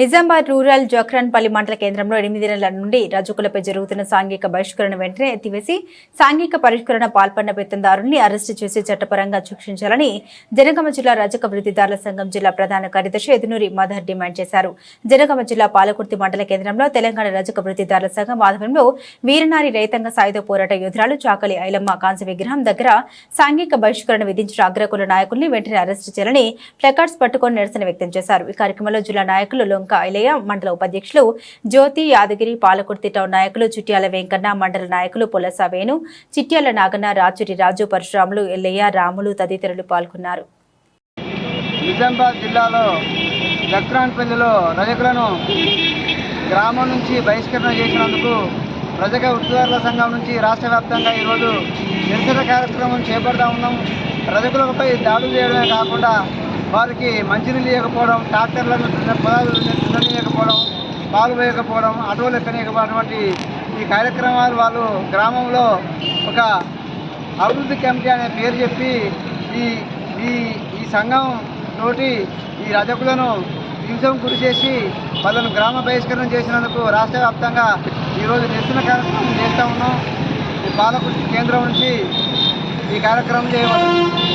Nizamabad rural జోక్రాన్పల్లి మండల కేంద్రంలో ఎనిమిది నెలల నుండి రజకులపై జరుగుతున్న సాంఘిక బహిష్కరణ వెంటనే ఎత్తివేసి సాంఘిక పరిష్కరణ పాల్పడిన బెత్తందారుని అరెస్టు చేసి చట్టపరంగా శిక్షించాలని జనగామ జిల్లా రజక వృత్తిదారుల సంఘం జిల్లా ప్రధాన కార్యదర్శి ఎదునూరి మధర్ డిమాండ్ చేశారు. జనగామ జిల్లా పాలకుర్తి మండల కేంద్రంలో తెలంగాణ రజక వృత్తిదారుల సంఘం ఆధ్వర్యంలో వీరనారి రైతాంగ సాయుధ పోరాట యోధురాలు చాకలి ఐలమ్మ కాంస్య విగ్రహం దగ్గర సాంఘిక బహిష్కరణ విధించిన అగ్రకుల నాయకుల్ని వెంటనే అరెస్టు చేయాలని ప్లకార్డ్స్ పట్టుకొని నిరసన వ్యక్తం చేశారు. ఈ కార్యక్రమంలో జిల్లా నాయకులు లొంక ఐలయ్య మండల ఉపాధ్యక్షులు జ్యోతి యాదగిరి పాలకుర్తి టౌన్ నాయకులు చిట్యాల వెంకన్న మండల నాయకులు పులస వేణు చిట్యాల నాగన్న రాచురి రాజు పరశురాములు ఎల్లయ్య రాములు తదితరులు పాల్గొన్నారు. నిజామాబాద్ జిల్లాలో జక్రాన్పల్లిలో రజకులను గ్రామం నుంచి బహిష్కరణ చేసినందుకు రజక ఉద్యోగుల సంఘం నుంచి రాష్ట్ర వ్యాప్తంగా ఈరోజు నిరసన కార్యక్రమం చేపడతా ఉన్నాం. రజకులపై దాడులు చేయడమే కాకుండా వారికి మంచినీళ్ళు ఇవ్వకపోవడం ట్రాక్టర్లను పొలాలు దున్ననీయకపోవడం పాలు వేయకపోవడం అటోలు ఎక్కనీయకపోవడం ఈ కార్యక్రమాలు వాళ్ళు గ్రామంలో ఒక అభివృద్ధి కమిటీ అనే పేరు చెప్పి ఈ ఈ ఈ సంఘం తోటి ఈ రజకులను హింసం గురి చేసి వాళ్ళను గ్రామ బహిష్కరణ చేసినందుకు రాష్ట్ర వ్యాప్తంగా ఈరోజు నిరసన కార్యక్రమం చేస్తూ ఉన్నాం. ఈ కేంద్రం నుంచి ఈ కార్యక్రమం చేయవచ్చు